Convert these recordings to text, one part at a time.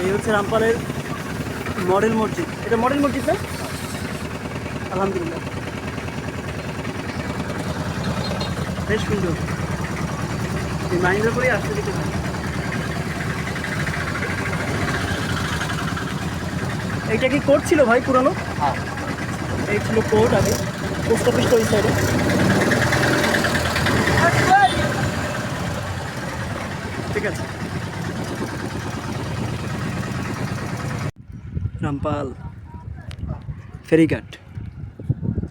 এই হচ্ছে রামপালের মডেল মসজিদ। এটা মডেল মসজিদ না? আলহামদুলিল্লাহ। বেশ সুন্দর। এই মাইন্ডের করেই আসতে দিতে পারি এইটা কি কোর্ট ছিল ভাই পুরানো? হ্যাঁ। এই ছিল কোর্ট আগে। পোস্ট অফিস ওই সাইডে ঠিক আছে। রামপাল ফেরিঘাট।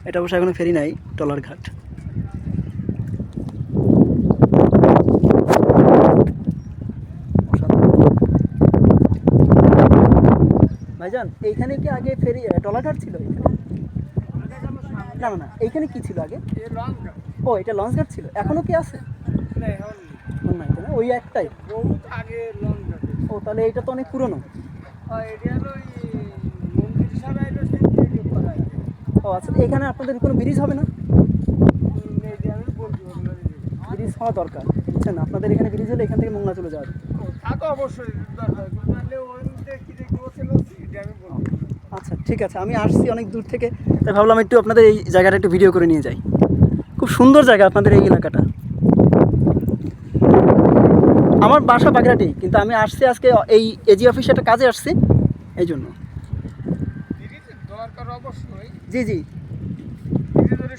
এটা অবশ্য এখনও ফেরি নাই টলার ঘাট। ভাইজান এইখানে কি আগে ফেরি টলার ঘাট ছিল? না না না এইখানে কি ছিল আগে? ও এটা লঞ্চ ঘাট ছিল। এখনও কি আছে? ওই একটাই। ও তাহলে এটা তো অনেক পুরনো এটা হলো এই মন্দির ছাড়া এলো সেই থেকে করা আছে ও আচ্ছা এখানে আপনাদের কোনো ব্রিজ হবে না? ব্রিজ হওয়া দরকার বুঝছেন? আপনাদের এখানে ব্রিজ হলে এখান থেকে মোংলা চলে যাবে। বলব। আচ্ছা ঠিক আছে আমি আসছি অনেক দূর থেকে। তাই ভাবলাম একটু আপনাদের এই জায়গাটা একটু ভিডিও করে নিয়ে যাই। খুব সুন্দর জায়গা আপনাদের এই এলাকাটা। আমার বাসা বাগড়াটি কিন্তু আমি আসছি আজকে এই এজি অফিসে একটা কাজে আসছি এই জন্য। জি জি।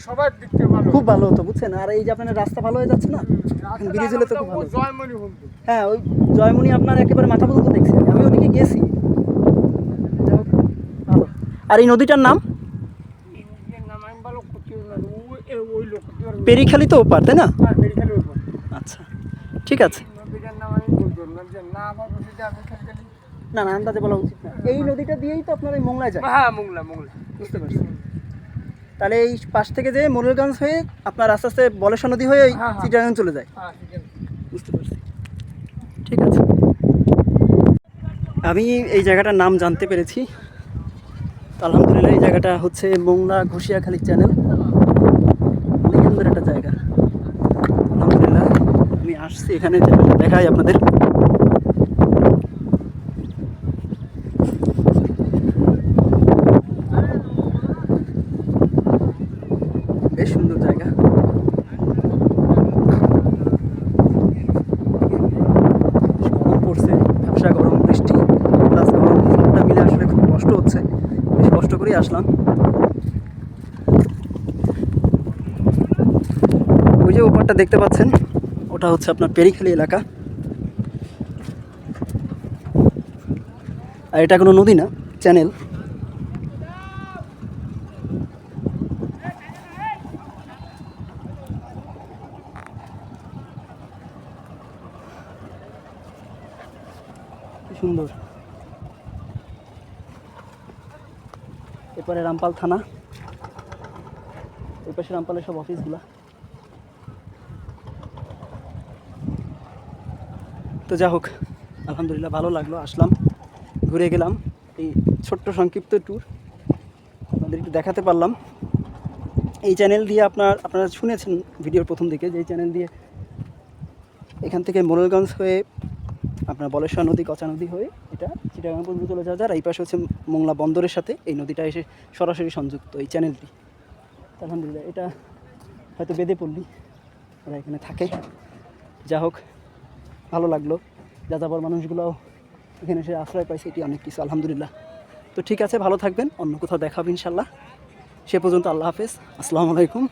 সবার দেখতে ভালো খুব ভালো হতো বুঝছেন? আর এই যে আপনার রাস্তা ভালো হয়ে যাচ্ছে না? এখন ব্রিজ হলে তো খুব ভালো জয়মণি হ্যাঁ ওই জয়মণি আপনার একেবারে মাথা পর্যন্ত দেখছি। আমি। ওদিকে গেছি। ভালো। আর এই নদীটার নাম? এর নাম আমি ভালো করতে ওই লোক পেরিখালি তো ওপার তাই না? ওই আচ্ছা ঠিক আছে। নদীটার নাম আমি বলব না যে না আমার নদীটা আমি খালি খালি না না আন্দাজে বলা উচিত না। এই নদীটা দিয়েই তো আপনার এই মোংলায় যায়। হ্যাঁ মোংলা মোংলা। বুঝতে পারছি। তাহলে এই পাশ থেকে যে মোরেলগঞ্জ হয়ে আপনার আস্তে আস্তে বলেশ্বর নদী হয়ে হ্যাঁ, হ্যাঁ। চিটাগাং চলে যায়। হ্যাঁ বুঝতে পারছি। ঠিক আছে। আমি এই জায়গাটার নাম জানতে পেরেছি। তো আলহামদুলিল্লাহ এই জায়গাটা হচ্ছে মোংলা ঘুষিয়াখালী চ্যানেল। অনেক সুন্দর একটা জায়গা। আলহামদুলিল্লাহ আমি আসছি এখানে। জায়গাটা দেখাই আপনাদের। বেশ সুন্দর জায়গা। পড়ছে, ব্যবসা গরম, বৃষ্টি প্লাস গরম, সবটা মিলে আসলে খুব কষ্ট হচ্ছে। বেশ কষ্ট করেই আসলাম। ওই যে ওপারটা দেখতে পাচ্ছেন, ওটা হচ্ছে আপনার পেরিখালি এলাকা। আর এটা কোনো নদী না, চ্যানেল। সুন্দর। এরপরে রামপাল থানা। ওই পাশে রামপালের সব অফিসগুলা। তো যা হোক, আলহামদুলিল্লাহ ভালো লাগল, আসলাম, ঘুরে গেলাম। এই ছোট্ট সংক্ষিপ্ত ট্যুর আপনাদের একটু দেখাতে পারলাম। এই চ্যানেল দিয়ে আপনার, আপনারা শুনেছেন ভিডিওর প্রথম দিকে, যে চ্যানেল দিয়ে এখান থেকে মোরেলগঞ্জ হয়ে আপনার বলেশ্বর নদী, কচা নদী হয়ে এটা চিটাগাং পর্যন্ত চলে যাওয়া যায়। আর এই পাশে হচ্ছে মোংলা বন্দরের সাথে এই নদীটা এসে সরাসরি সংযুক্ত এই চ্যানেলটি। আলহামদুলিল্লাহ, এটা হয়তো বেঁধে পড়লি। ওরা এখানে থাকে। যা হোক, ভালো লাগল। যাযাবর মানুষগুলোও এখানে এসে আশ্রয় পাইছে, এটি অনেক কিছু, আলহামদুলিল্লাহ। তো ঠিক আছে, ভালো থাকবেন। অন্য কোথাও দেখাবো ইনশাল্লাহ সে পর্যন্ত আল্লাহ হাফেজ। আসসালামু আলাইকুম।